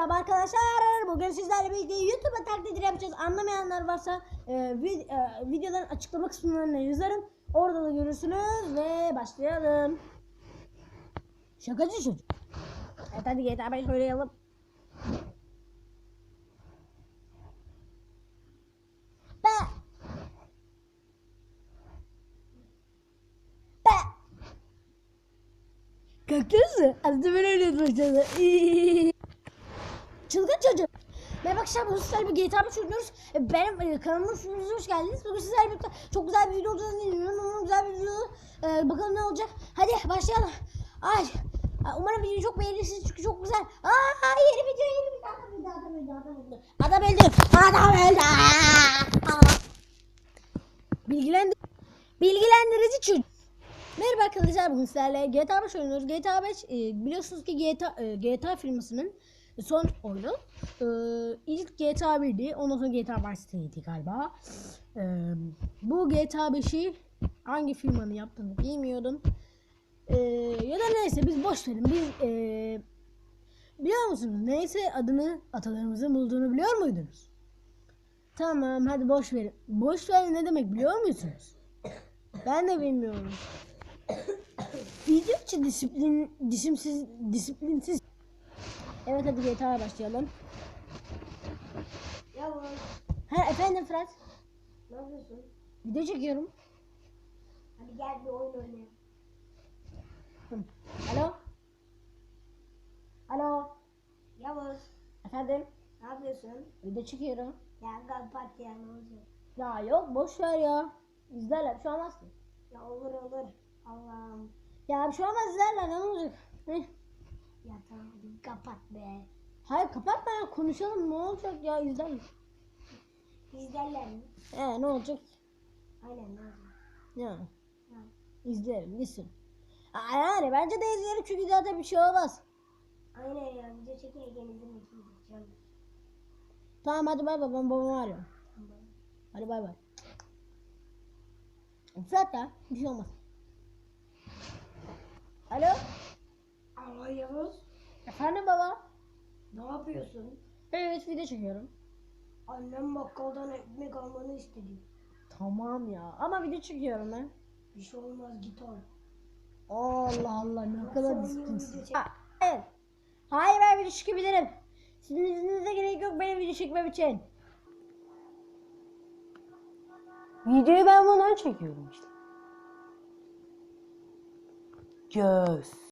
merhaba arkadaşlar. Bugün sizlerle birlikte YouTube'a taklitleri yapacağız. Anlamayanlar varsa e, vid- e, videoların açıklama kısımlarına yazarım. Orada da görürsünüz ve başlayalım. Şakacı çocuk. Evet hadi GTA 5 oynayalım. Be. Be. Kalktınız Adı ben öyle. Çılgın çocuk. Merhaba arkadaşlar bugün sizlerle bir GTA 5 oynuyoruz. E, Benim e, kanalıma sunucuya hoş geldiniz. Bugün sizlerle birlikte çok güzel bir video olacağını inanıyorum. Umarım güzel bir video. E, bakalım ne olacak. Hadi başlayalım. Ay. Ay, Umarım videoyu çok beğenirsiniz çünkü çok güzel. Aa yeni video yeni video. Adam öldü adam öldü adam öldü. Adam öldü. Adam öldü. Bilgilendir bilgilendirici çocuk. Merhaba arkadaşlar bugün sizlerle GTA 5 oynuyoruz. GTA 5 e, biliyorsunuz ki GTA e, GTA firmasının son oyunu. E, ilk GTA 1'di. Ondan sonra GTA Vice City'ydi galiba. E, bu GTA 5'i hangi firmanın yaptığını bilmiyordum. E, ya da neyse biz boş verin. Biz e, biliyor musunuz? Neyse adını atalarımızın bulduğunu biliyor muydunuz? Tamam hadi boş verin. Boş verin ne demek biliyor musunuz? Ben de bilmiyorum. Video disiplin, disimsiz, disiplinsiz. Evet hadi GTA'ya başlayalım. Yavrum, Ha efendim Fırat. ne yapıyorsun? Video çekiyorum. Hadi gel bir oyun oynayalım. Hı. Alo. Alo. Yavuz, Efendim. ne yapıyorsun? Video çekiyorum. Ya kapat ya ne olacak? Ya yok boş ver ya. İzlerler bir şey olmaz ki. Ya olur olur. Allah'ım. Ya bir şey olmaz izlerler ne olacak? Heh. Ya tamam hadi kapat be. Hayır kapatma ya konuşalım ne olacak ya izlerler. İzlerler mi? Ee ne olacak? Aynen ne olacak? Ya. İzlerim gitsin. Aa, Yani bence de izlerim çünkü zaten bir şey olmaz. Aynen ya video çekerken izlemek canım. Tamam hadi bay bay ben babamı arıyorum. Tamam. Hadi bay bay. Fırat ya bir şey olmaz. Alo. Aa Yavuz, Efendim baba. ne yapıyorsun? Evet video çekiyorum. Annem bakkaldan ekmek almanı istedi. Tamam ya ama video çekiyorum ben. Bir şey olmaz git al. Allah Allah ne kadar Ha, Hayır. Hayır ben video çekebilirim. Sizin izninize gerek yok benim video çekmem için. Videoyu ben bundan çekiyorum işte. Göz.